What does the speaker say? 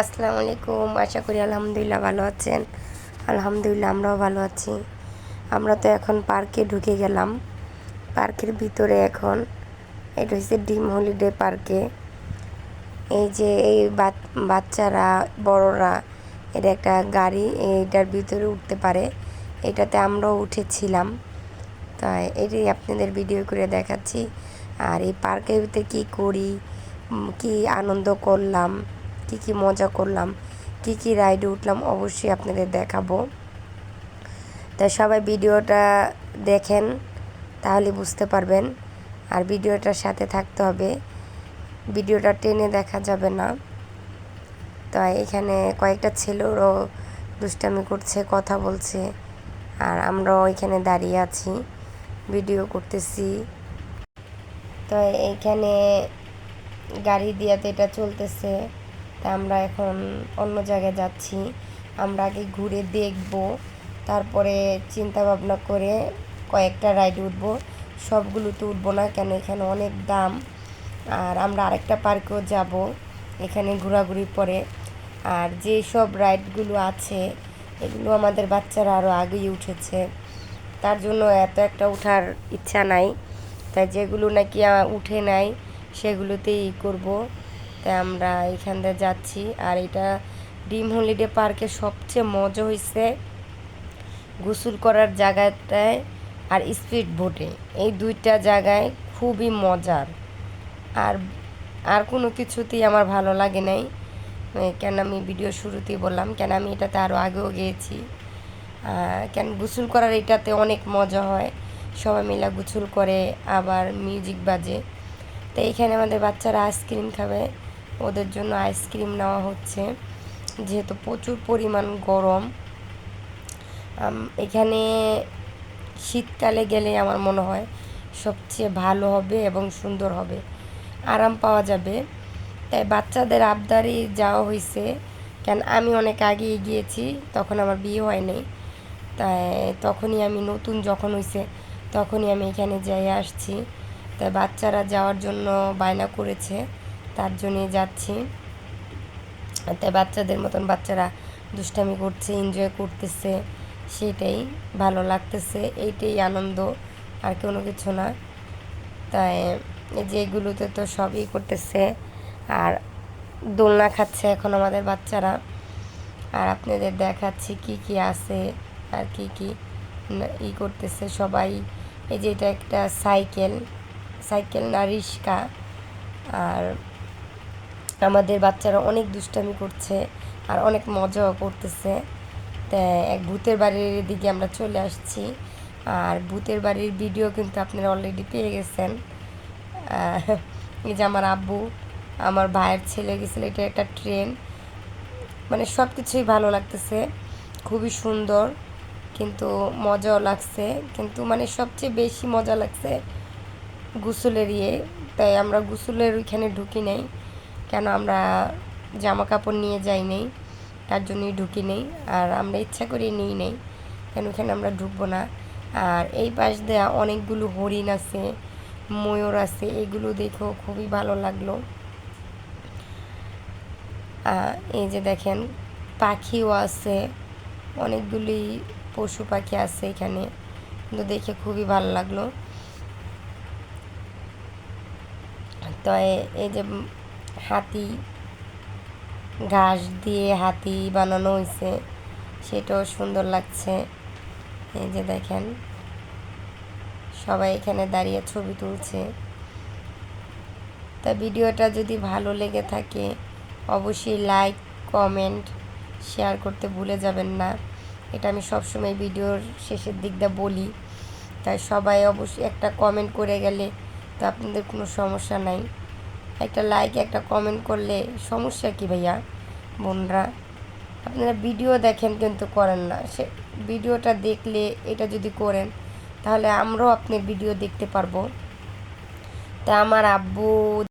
আসসালামু আলাইকুম। আশা করি আলহামদুলিল্লাহ ভালো আছেন। আলহামদুলিল্লাহ আমরাও ভালো আছি। আমরা তো এখন পার্কে ঢুকে গেলাম। পার্কের ভিতরে এখন এটা হচ্ছে ডিম হলিডে পার্কে। এই যে এই বাচ্চারা, বড়রা, এটা একটা গাড়ি এইটার ভিতরে উঠতে পারে। এটাতে আমরাও উঠেছিলাম। তাই এটাই আপনাদের ভিডিও করে দেখাচ্ছি। আর এই পার্কের ভিতরে কী করি কী আনন্দ করলাম। কী কী মজা করলাম, কী কী রাইডে উঠলাম অবশ্যই আপনাদের দেখাবো। তাই সবাই ভিডিওটা দেখেন, তাহলে বুঝতে পারবেন। আর ভিডিওটার সাথে থাকতে হবে। ভিডিওটা টেনে দেখা যাবে না। তো এখানে কয়েকটা ছেলেরও দুষ্টামি করছে, কথা বলছে, আর আমরাও এখানে দাঁড়িয়ে আছি ভিডিও করতেছি। তো এইখানে গাড়ি দিয়ে তো এটা চলতেছে। তা আমরা এখন অন্য জায়গায় যাচ্ছি। আমরা আগে ঘুরে দেখব, তারপরে চিন্তা ভাবনা করে কয়েকটা রাইড উঠবো। সবগুলো তো উঠবো না কেন? এখানে অনেক দাম। আর আমরা আরেকটা পার্কেও যাব, এখানে ঘোরাঘুরি পরে। আর যে সব রাইডগুলো আছে, এগুলো আমাদের বাচ্চারা আরও আগেই উঠেছে। তার জন্য এত একটা ওঠার ইচ্ছা নাই। তাই যেগুলো নাকি উঠে নাই, সেগুলোতেই করব। তাই আমরা এখান দিয়ে যাচ্ছি। আর এটা ডিম হলিডে পার্কে সবচেয়ে মজা হয়েছে গোসল করার জায়গাটায় আর স্পিড বোটে। এই দুইটা জায়গায় খুবই মজার। আর আর কোনো কিছুতেই আমার ভালো লাগে নাই। কেন আমি ভিডিও শুরুতেই বললাম, কেন আমি এটাতে আরও আগেও গিয়েছি। কেন গোসল করার এটাতে অনেক মজা হয়। সবাই মিলে গোসল করে আবার মিউজিক বাজে। তো এইখানে আমাদের বাচ্চারা আইসক্রিম খাবে। ওদের জন্য আইসক্রিম নেওয়া হচ্ছে। যেহেতু প্রচুর পরিমাণ গরম এখানে শীতকালে গেলে আমার মনে হয় সবচেয়ে ভালো হবে এবং সুন্দর হবে। আরাম পাওয়া যাবে। তাই বাচ্চাদের আবদারি যাওয়া হয়েছে। কেন, আমি অনেক আগে গিয়েছি, তখন আমার বিয়ে হয়নি। তাই তখনই আমি নতুন যখন হয়েছে তখনই আমি এখানে যাই আসছি। তাই বাচ্চারা যাওয়ার জন্য বায়না করেছে। তার জন্যই যাচ্ছি। তাই বাচ্চাদের মতন বাচ্চারা দুষ্টামি করছে এনজয় করতেছে, সেটাই ভালো লাগতেছে, এইটাই আনন্দ, আর কোনো কিছু না। তাই এই যে এগুলোতে তো সবই করতেছে, আর দোলনা খাচ্ছে এখন আমাদের বাচ্চারা। আর আপনাদের দেখাচ্ছি কি কি আছে, আর কি কি ই করতেছে সবাই। এই যে এটা একটা সাইকেল সাইকেল না, রিক্সা। আর আমাদের বাচ্চারা অনেক দুষ্টামি করছে আর অনেক মজাও করতেছে। তা এক ভূতের বাড়ির দিকে আমরা চলে আসছি। আর ভূতের বাড়ির ভিডিও কিন্তু আপনারা অলরেডি পেয়ে গেছেন। এই যে আমার আব্বু, আমার ভাইয়ের ছেলে গেছিল, এটা একটা ট্রেন মানে সব কিছুই ভালো লাগতেছে, খুবই সুন্দর, কিন্তু মজাও লাগছে। কিন্তু মানে সবচেয়ে বেশি মজা লাগছে গোসলের ইয়ে তাই আমরা গোসলের ওইখানে ঢুকি নেই। কেন আমরা জামা কাপড় নিয়ে যাই নেই? তার জন্যই ঢুকি নেই। আর আমরা ইচ্ছা করে নিই নেই। কেন ওখানে আমরা ঢুকবো না? আর এই পাশ দেওয়া অনেকগুলো হরিণ আছে, ময়ূর আছে, এগুলো দেখেও খুবই ভালো লাগল। এই যে দেখেন, পাখিও আছে, অনেকগুলি পশু পাখি আছে এখানে। কিন্তু দেখে খুবই ভালো লাগল। তো এই যে হাতি, ঘাস দিয়ে হাতি বানানো হয়েছে সেটাও সুন্দর লাগছে। এই যে দেখেন, সবাই এখানে দাঁড়িয়ে ছবি তুলছে। তা ভিডিওটা যদি ভালো লেগে থাকে, অবশ্যই লাইক, কমেন্ট, শেয়ার করতে ভুলে যাবেন না। এটা আমি সবসময় ভিডিওর শেষের দিকটা বলি। তাই সবাই অবশ্যই একটা কমেন্ট করে গেলে তো আপনাদের কোনো সমস্যা নাই। একটা লাইক একটা কমেন্ট করলে সমস্যা কি ভাইয়া? বোনরা, আপনারা ভিডিও দেখেন কিন্তু করেন না। সে ভিডিওটা দেখলে এটা যদি করেন, তাহলে আমরাও আপনার ভিডিও দেখতে পারব। তা আমার আব্বু